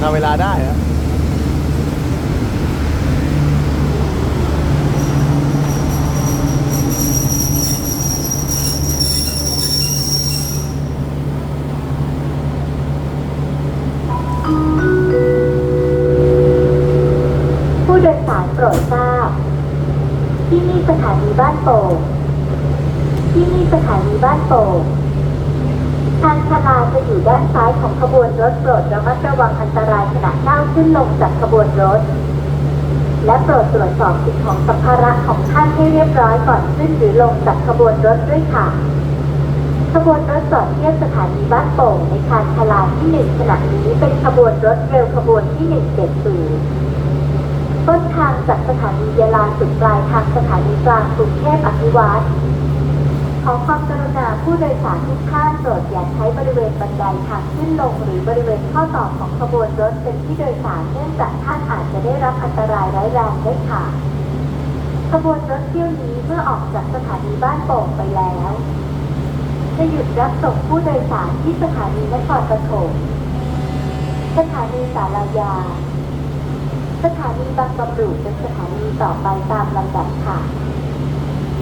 ทำเวลาได้ผู้โดยสารโปรดทราบ ที่นี่สถานีบ้านโป่งที่นี่สถานีบ้านโป่ง ทางชาลาจะอยู่ด้านซ้ายของขบวนรถโปรดระมัดระวังอันตรายขณะก้าวขึ้นลงจากขบวนรถ และโปรดตรวจสอบสิ่งของสัมภาระของท่านให้เรียบร้อยก่อนขึ้นหรือลงจากขบวนรถด้วยค่ะ ขบวนรถจอดเทียบสถานีบ้านโป่งในคานชลาที่หนึ่งขณะนี้เป็นขบวนรถเร็วขบวนที่หนึ่งเจ็ดศูนย์ต้นทางจากสถานียาลาสุดปลายทางสถานีกลางกรุงเทพอภิวัตร ขอความกรุณาผู้โดยสารทุกท่านโปรดอย่าใช้บริเวณบันไดทางขึ้นลงหรือบริเวณข้อต่อของขบวนรถเป็นที่โดยสารเนื่องจากท่านอาจจะได้รับอันตรายร้ายแรงได้ค่ะ ขบวนรถเที่ยวนี้เมื่อออกจากสถานีบ้านโป่งไปแล้ว จะหยุดรับส่งผู้โดยสารที่สถานีนครปฐมสถานีสารายา สถานีบางบำรุเป็นสถานีต่อไปตามลำดับค่ะ